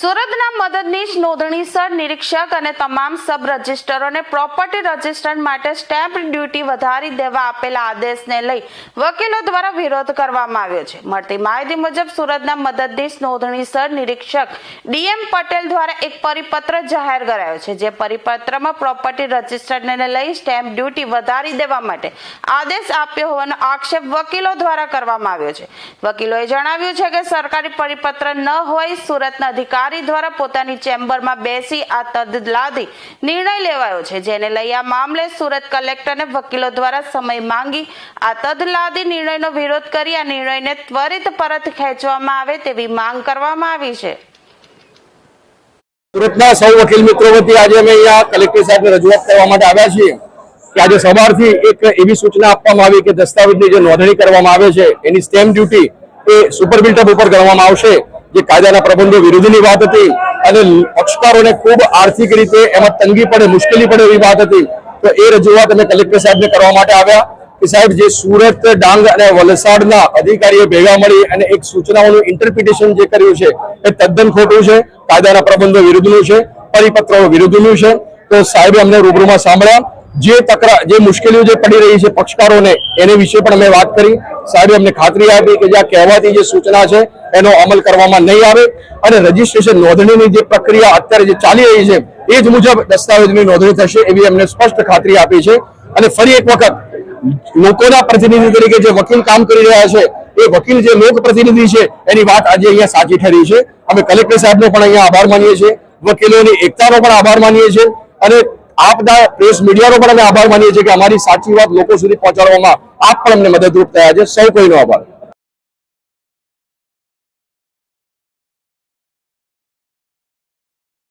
સુરતના મદદનીશ નોંધણીસર નિરીક્ષક અને તમામ સબ રજિસ્ટરોને પ્રોપર્ટી રજિસ્ટર માટે સ્ટેમ્પ ડ્યુટી વધારી દેવા આપેલા આદેશને લઈ વકીલો દ્વારા વિરોધ કરવામાં આવ્યો છે. મળતી માહિતી મુજબ સુરતના મદદનીશ નોંધણીસર નિરીક્ષક ડીએમ પટેલ દ્વારા એક પરિપત્ર જાહેર કરાયો છે, જે પરિપત્રમાં પ્રોપર્ટી રજિસ્ટરને લઈ સ્ટેમ્પ ડ્યુટી વધારી દેવા માટે આદેશ આપ્યો હોવાનો આક્ષેપ વકીલો દ્વારા કરવામાં આવ્યો છે. વકીલોએ જણાવ્યું છે કે સરકારી પરિપત્ર ન હોય સુરતના અધિકારી દ્વારા પોતાની ચેમ્બરમાં બેસી આ તદલાદી નિર્ણય લેવાયો છે, જેને લઈ આ મામલે સુરત કલેક્ટરને વકીલો દ્વારા સમય માંગી આ તદલાદી નિર્ણયનો વિરોધ કરી આ નિર્ણયને ત્વરિત પરત ખેંચવામાં આવે તેવી માંગ કરવામાં આવી છે. સુરતના સૌ વકીલ મિત્રો વતી આજે અમે અહીંયા કલેક્ટર સાહેબને રજૂઆત કરવા માટે આવ્યા છીએ કે આજે સવારથી એક એવી સૂચના આપવામાં આવી કે દસ્તાવેજની જે નોંધણી કરવામાં આવે છે, એની સ્ટેમ્પ ડ્યુટી એ સુપર બિલ્ટઅપ ઉપર કરવામાં આવશે. જે કાયદાના પ્રબંધો વિરુદ્ધની વાત હતી અને પક્ષકારોને ખૂબ આર્થિક રીતે એમાં તંગી પડે, મુશ્કેલી પડે એવી વાત હતી, તો એ રજૂઆત અમે કલેક્ટર સાહેબને કરવા માટે આવ્યા કે સાહેબ, જે સુરત ડાંગ અને વલસાડના અધિકારીઓ ભેગા મળી અને એક સૂચનાઓનું ઇન્ટરપ્રિટેશન જે કર્યું છે, એ તદ્દન ખોટું છે, કાયદાના પ્રબંધો વિરુદ્ધનું છે પરિપત્રો વિરુદ્ધનું છે, તો સાહેબે અમને રૂબરૂમાં સાંભળ્યા જે તકરાર જે મુશ્કેલીઓ જે પડી રહી છે પક્ષકારોને, એને વિશે પણ અમે વાત કરી. સાહેબે અમને ખાતરી આપી કે જે આ કહેવાતી જે સૂચના છે, એનો અમલ કરવામાં નહીં આવે. અને રજીસ્ટ્રેશન નોંધણીની જે પ્રક્રિયા અત્યારે જે ચાલી રહી છે, એ જ મુજબ દસ્તાવેજની નોંધણી થશે એવી અમને સ્પષ્ટ ખાતરી આપી છે. અને ફરી એક વખત, લોકોના પ્રતિનિધિ તરીકે જે વકીલ કામ કરી રહ્યા છે, એ વકીલ જે લોક પ્રતિનિધિ છે, એની વાત આજે અહીંયા સાચી ઠરી છે. અમે કલેક્ટર સાહેબનો પણ અહીંયા આભાર માનીએ છીએ. વકીલોની એકતાનો પણ આભાર માનીએ છીએ. અને આપના પ્રેસ મીડિયાનો પણ અમે આભાર માનીએ છીએ કે અમારી સાચી વાત લોકો સુધી પહોંચાડવામાં આપ પણ અમને મદદરૂપ થયા છે. સૌ કોઈનો આભાર.